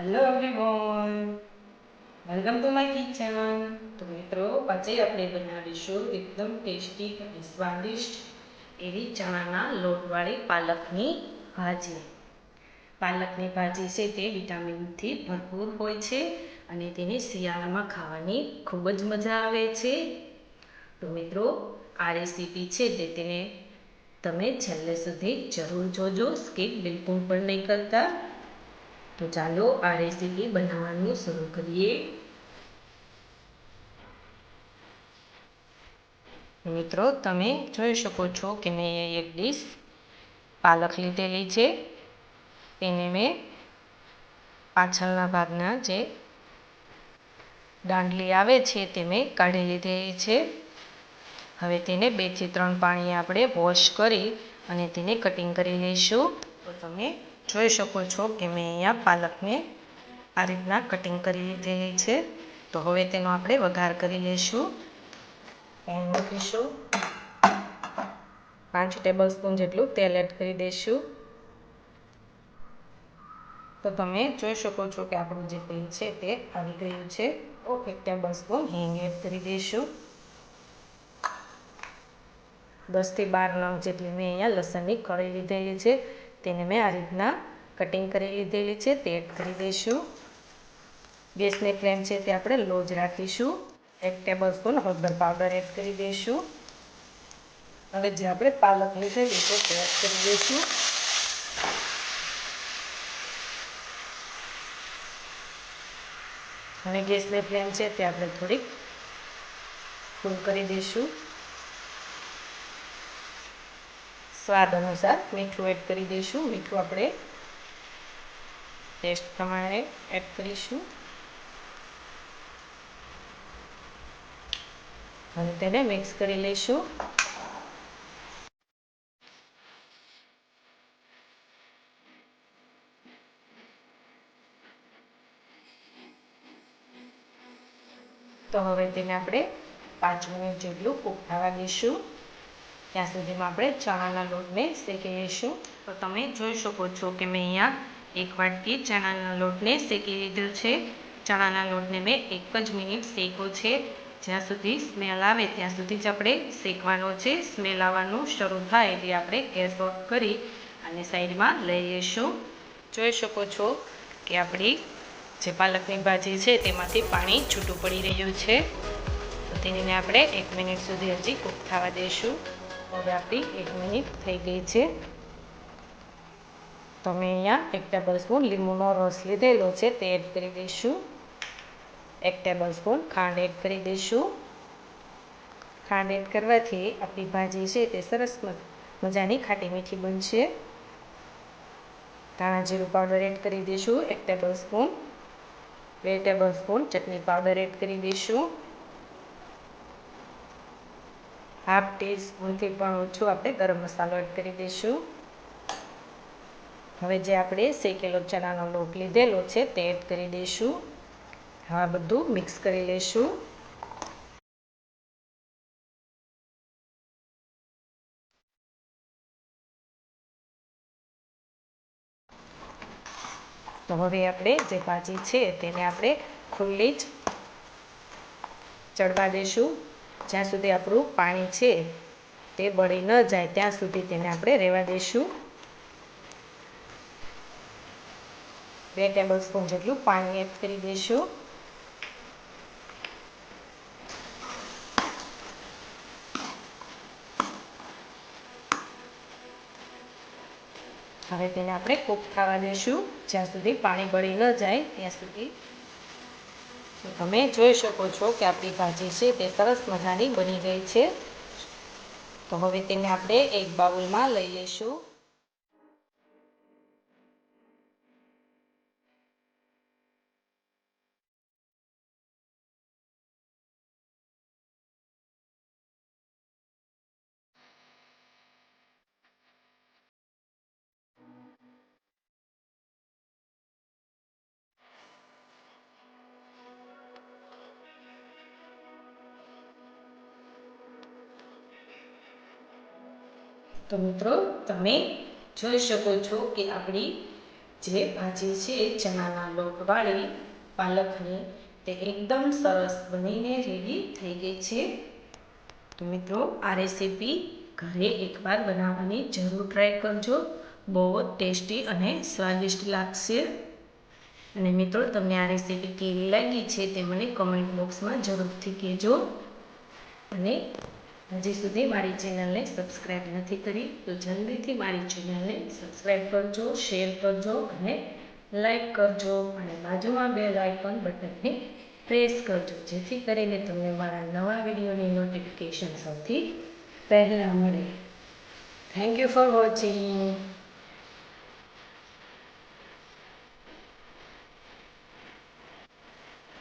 Hello everyone welcome to my kitchen તો મિત્રો, આજે આપણે બનાવીશું એકદમ ટેસ્ટી અને સ્વાદિષ્ટ એવી ચણાના લોટવાળી પાલકની ભાજી. પાલકની ભાજી છે તે વિટામિનથી ભરપૂર હોય છે અને તેને શિયાળામાં ખાવાની ખૂબ જ મજા આવે છે. તો મિત્રો, આ રેસીપી છે તે તેને તમે છેલ્લે સુધી જરૂર જોજો. સ્કીપ બિલકુલ પણ નહીં કરતા. તો ચાલો આ રેસીપી બનાવવાનું શરૂ કરીએ. મિત્રો, તમે જોઈ શકો છો કે મેં એક ડીશ પાલક લીધેલી છે. તેને મેં પાછળના ભાગના જે દાંડલી આવે છે તે મેં કાઢી લીધેલી છે. હવે તેને બેથી ત્રણ પાણી આપણે વોશ કરી અને તેને કટિંગ કરી લઈશું. તો તમે જોઈ શકો છો કે મેં અહીંયા પાલકને આ રીતના કટિંગ કરી લીધેલી છે. તો હવે તેનો આપણે વઘાર કરી લઈશું. પેન મૂકીશું. પાંચ ટેબલ સ્પૂન જેટલું તેલ એડ કરી દઈશું. તો તમે જોઈ શકો છો કે આપણું જે તેલ છે તે આવી ગયું છે. તો એક ટેબલ સ્પૂન હિંગ એડ કરી દઈશું. દસથી બાર નંગ જેટલી મેં અહીંયા લસણની કળી લીધેલી છે. તેને મેં આ રીતના કટિંગ કરી લીધેલી છે તે એડ કરી દઈશું. ગેસની ફ્લેમ છે તે આપણે લો જ રાખીશું. એક ટેબલ સ્પૂન હળદર પાવડર એડ કરી દઈશું. હવે જે આપણે પાલક લીધેલી છે તે એડ કરી દઈશું. અને ગેસની ફ્લેમ છે તે આપણે થોડીક ફૂલ કરી દઈશું. સ્વાદ અનુસાર મીઠું એડ કરી દઈશું. મીઠું આપણે ટેસ્ટ પ્રમાણે એડ કરીશું. અને તેને મિક્સ કરી લઈશું. તો હવે તેને આપણે પાંચ મિનિટ જેટલું કૂક થવા દઈશું. ત્યાં સુધીમાં આપણે ચણાના લોટને શેકી લઈશું તો તમે જોઈ શકો છો કે મેં અહીંયા એક વાટકી ચણાના લોટને શેકી લીધો છે. ચણાના લોટને મેં એક જ મિનિટ શેકો છે. જ્યાં સુધી સ્મેલ આવે ત્યાં સુધી જ આપણે શેકવાનો છે. સ્મેલ આવવાનું શરૂ થાય એટલે આપણે ગેસ ઓફ કરી અને સાઈડમાં લઈ લઈશું જોઈ શકો છો કે આપણી જે પાલકની ભાજી છે તેમાંથી પાણી છૂટું પડી રહ્યું છે. તો તેને આપણે એક મિનિટ સુધી હજી કૂક થવા દઈશું હવે આપણી એક મિનિટ થઈ ગઈ છે. તો મેં અહીંયા એક ટેબલ સ્પૂન લીંબુનો રસ લીધેલો છે તે એડ કરી દઈશું. એક ટેબલ સ્પૂન ખાંડ એડ કરી દઈશું. ખાંડ એડ કરવાથી આપણી ભાજી છે તે સરસ મજાની ખાટી મીઠી બનશે. ધાણા જીરું પાવડર એડ કરી દઈશું, એક ટેબલ સ્પૂન. બે ટેબલ સ્પૂન ચટણી પાવડર એડ કરી દઈશું. હાફ ટી પણ ઓછું આપણે ગરમ મસાલો એડ કરી દઈશું. હવે જે આપણે શેકેલો ચણાનો લોટ લીધેલો છે તે એડ કરી દઈશું. હવે બધું મિક્સ કરી લઈશું. તો હવે આપણે જે ભાજી છે તેને આપણે ખુલ્લી જ ચડવા દઈશું. જ્યાં સુધી આપણું પાણી છે તે બળી ન જાય, ત્યાં સુધી તેને આપણે રહેવા દઈશું બે ટેબલ સ્પૂન જેટલું પાણી એડ કરી દઈશું હવે તેને આપણે કૂક થવા દઈશું જ્યાં સુધી પાણી બળી ન જાય, ત્યાં સુધી તો તમે જોઈ શકો છો કે આપણી ભાજી છે તે સરસ મજાની બની ગઈ છે. તો હવે તેને આપણે એક બાઉલમાં લઈ લઈશું. તો મિત્રો, તમે જોઈ શકો છો કે આપણી જે ભાજી છે, ચણાના લોટવાળી પાલકની, તે એકદમ સરસ બનીને રેડી થઈ ગઈ છે. તો મિત્રો, આ રેસીપી ઘરે એકવાર બનાવવાની જરૂર ટ્રાય કરજો. બહુ ટેસ્ટી અને સ્વાદિષ્ટ લાગશે. અને મિત્રો, તમને આ રેસીપી કેવી લાગી છે, તે મને કમેન્ટ બોક્સમાં જરૂરથી કહેજો. અને હજી સુધી મારી ચેનલને સબસ્ક્રાઈબ નથી કરી, તો જલ્દીથી મારી ચેનલને સબસ્ક્રાઈબ કરજો, શેર કરજો અને લાઈક કરજો અને બાજુમાં બે આઇકન બટનને પ્રેસ કરજો, જેથી કરીને તમને મારા નવા વિડીયોની નોટિફિકેશન સૌથી પહેલાં મળે. Thank you for watching